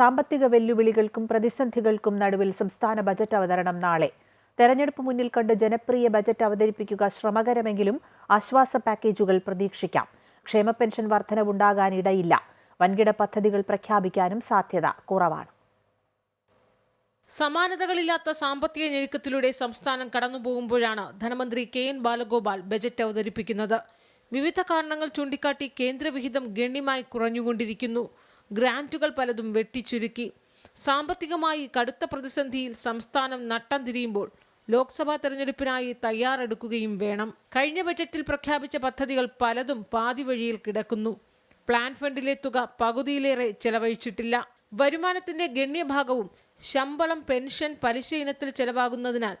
സാമ്പത്തിക വെല്ലുവിളികൾക്കും പ്രതിസന്ധികൾക്കും നടുവിൽ സംസ്ഥാന ബജറ്റ് അവതരണം നാളെ. തെരഞ്ഞെടുപ്പ് മുന്നിൽ കണ്ട് ജനപ്രിയ ബജറ്റ് അവതരിപ്പിക്കുക ശ്രമകരമെങ്കിലും ആശ്വാസ പാക്കേജുകൾ പ്രതീക്ഷിക്കാം. ക്ഷേമ പെൻഷൻ വർധനവുണ്ടാകാനിടയില്ല. വൻകിട പദ്ധതികൾ പ്രഖ്യാപിക്കാനും സാധ്യത കുറവാണ്. സമാനതകളില്ലാത്ത സാമ്പത്തിക ഞെരുക്കത്തിലൂടെ സംസ്ഥാനം കടന്നുപോകുമ്പോഴാണ് ധനമന്ത്രി കെ എൻ ബാലഗോപാൽ ബജറ്റ് അവതരിപ്പിക്കുന്നത്. വിവിധ കാരണങ്ങൾ ചൂണ്ടിക്കാട്ടി കേന്ദ്രവിഹിതം ഗണ്യമായി കുറഞ്ഞുകൊണ്ടിരിക്കുന്നു. ഗ്രാന്റുകൾ പലതും വെട്ടിച്ചുരുക്കി. സാമ്പത്തികമായി കടുത്ത പ്രതിസന്ധിയിൽ സംസ്ഥാനം നട്ടം തിരിയുമ്പോൾ ലോക്സഭാ തെരഞ്ഞെടുപ്പിനായി തയ്യാറെടുക്കുകയും വേണം. കഴിഞ്ഞ ബജറ്റിൽ പ്രഖ്യാപിച്ച പദ്ധതികൾ പലതും പാതി വഴിയിൽ കിടക്കുന്നു. പ്ലാൻ ഫണ്ടിലെ തുക പകുതിയിലേറെ ചെലവഴിച്ചിട്ടില്ല. വരുമാനത്തിന്റെ ഗണ്യഭാഗവും ശമ്പളം പെൻഷൻ പലിശ ഇനത്തിൽ ചെലവാകുന്നതിനാൽ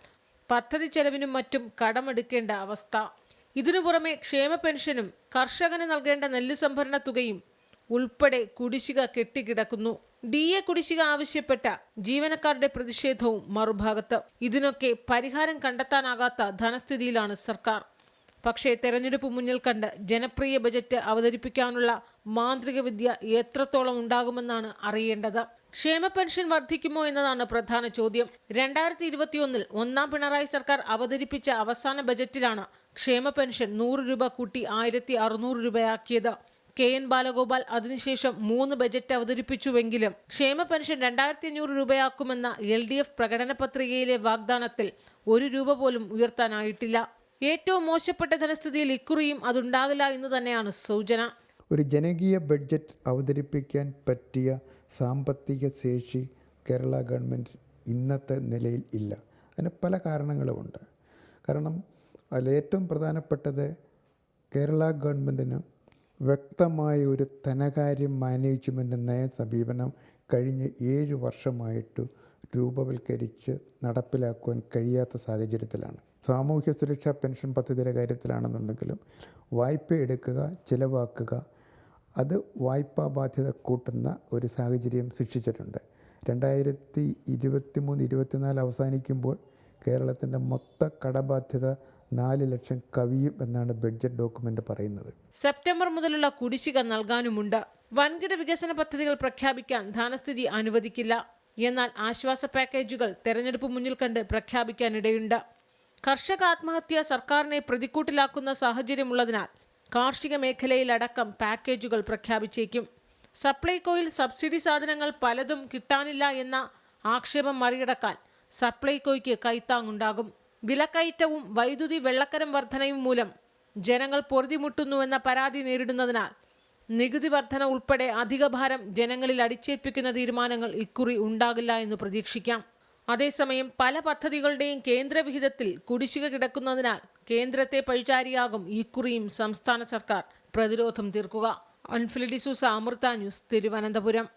പദ്ധതി ചെലവിനും മറ്റും കടമെടുക്കേണ്ട അവസ്ഥ. ഇതിനു പുറമെ ക്ഷേമ പെൻഷനും കർഷകന് നൽകേണ്ട നെല്ല് സംഭരണ തുകയും ഉൾപ്പെടെ കുടിശ്ശിക കെട്ടിക്കിടക്കുന്നു. ഡി എ കുടിശ്ശിക ആവശ്യപ്പെട്ട ജീവനക്കാരുടെ പ്രതിഷേധവും മറുഭാഗത്ത്. ഇതിനൊക്കെ പരിഹാരം കണ്ടെത്താനാകാത്ത ധനസ്ഥിതിയിലാണ് സർക്കാർ. പക്ഷേ തെരഞ്ഞെടുപ്പ് മുന്നിൽ കണ്ട് ജനപ്രിയ ബജറ്റ് അവതരിപ്പിക്കാനുള്ള മാന്ത്രിക വിദ്യ എത്രത്തോളം ഉണ്ടാകുമെന്നാണ് അറിയേണ്ടത്. ക്ഷേമ പെൻഷൻ വർദ്ധിക്കുമോ എന്നതാണ് പ്രധാന ചോദ്യം. രണ്ടായിരത്തി ഇരുപത്തിയൊന്നിൽ ഒന്നാം പിണറായി സർക്കാർ അവതരിപ്പിച്ച അവസാന ബജറ്റിലാണ് ക്ഷേമ പെൻഷൻ നൂറ് രൂപ കൂട്ടി ആയിരത്തി അറുന്നൂറ് രൂപയാക്കിയത്. കെ എൻ ബാലഗോപാൽ അതിനുശേഷം മൂന്ന് ബജറ്റ് അവതരിപ്പിച്ചുവെങ്കിലും ക്ഷേമ പെൻഷൻ രണ്ടായിരത്തി അഞ്ഞൂറ് രൂപയാക്കുമെന്ന എൽ ഡി എഫ് പ്രകടന പത്രികയിലെ വാഗ്ദാനത്തിൽ ഒരു രൂപ പോലും ഉയർത്താനായിട്ടില്ല. ഏറ്റവും മോശപ്പെട്ട ധനസ്ഥിതിയിൽ ഇക്കുറിയും അതുണ്ടാകില്ല എന്ന് തന്നെയാണ് സൂചന. ഒരു ജനകീയ ബഡ്ജറ്റ് അവതരിപ്പിക്കാൻ പറ്റിയ സാമ്പത്തിക ശേഷി കേരള ഗവൺമെന്റ് ഇന്നത്തെ നിലയിൽ ഇല്ല. അതിന് പല കാരണങ്ങളുമുണ്ട്. കാരണം അതിൽ ഏറ്റവും പ്രധാനപ്പെട്ടത് കേരള ഗവൺമെന്റിന് വ്യക്തമായ ഒരു ധനകാര്യം മാനേജ്മെന്റ് നയ സമീപനം കഴിഞ്ഞ ഏഴ് വർഷമായിട്ട് രൂപവൽക്കരിച്ച് നടപ്പിലാക്കുവാൻ കഴിയാത്ത സാഹചര്യത്തിലാണ്. സാമൂഹ്യ സുരക്ഷാ പെൻഷൻ പദ്ധതിയുടെ കാര്യത്തിലാണെന്നുണ്ടെങ്കിലും വായ്പ എടുക്കുക ചിലവാക്കുക അത് വായ്പാ ബാധ്യത കൂട്ടുന്ന ഒരു സാഹചര്യം സൃഷ്ടിച്ചിട്ടുണ്ട്. രണ്ടായിരത്തി ഇരുപത്തി മൂന്ന് ഇരുപത്തിനാല് അവസാനിക്കുമ്പോൾ കേരളത്തിന്റെ മൊത്ത കടബാധ്യത നാല് ലക്ഷം കവിയും എന്നാണ് ബഡ്ജറ്റ് ഡോക്യുമെന്റ് പറയുന്നത്. സെപ്റ്റംബർ മുതലുള്ള കുടിശ്ശിക നൽകാനുമുണ്ട്. വൻകിട വികസന പദ്ധതികൾ പ്രഖ്യാപിക്കാൻ ധനസ്ഥിതി അനുവദിക്കില്ല. എന്നാൽ ആശ്വാസ പാക്കേജുകൾ തെരഞ്ഞെടുപ്പ് മുന്നിൽ കണ്ട് പ്രഖ്യാപിക്കാനിടയുണ്ട്. കർഷക ആത്മഹത്യ സർക്കാരിനെ പ്രതിക്കൂട്ടിലാക്കുന്ന സാഹചര്യമുള്ളതിനാൽ കാർഷിക മേഖലയിലടക്കം പാക്കേജുകൾ പ്രഖ്യാപിച്ചേക്കും. സപ്ലൈകോയിൽ സബ്സിഡി സാധനങ്ങൾ പലതും കിട്ടാനില്ല എന്ന ആക്ഷേപം മറികടക്കാൻ സപ്ലൈകോയ്ക്ക് കൈത്താങ്ങുണ്ടാകും. വിലക്കയറ്റവും വൈദ്യുതി വെള്ളക്കരം വർധനയും മൂലം ജനങ്ങൾ പൊറുതിമുട്ടുന്നുവെന്ന പരാതി നേരിടുന്നതിനാൽ നികുതി വർധന ഉൾപ്പെടെ അധിക ഭാരം ജനങ്ങളിൽ അടിച്ചേൽപ്പിക്കുന്ന തീരുമാനങ്ങൾ ഇക്കുറി ഉണ്ടാകില്ല എന്ന് പ്രതീക്ഷിക്കാം. അതേസമയം പല പദ്ധതികളുടെയും കേന്ദ്രവിഹിതത്തിൽ കുടിശ്ശിക കിടക്കുന്നതിനാൽ കേന്ദ്രത്തെ പഴിചാരിയാകും ഇക്കുറിയും സംസ്ഥാന സർക്കാർ. പ്രതിരോധം തീർക്കുക. അൻഫിലിഡിസൂസ അമൃത ന്യൂസ് തിരുവനന്തപുരം.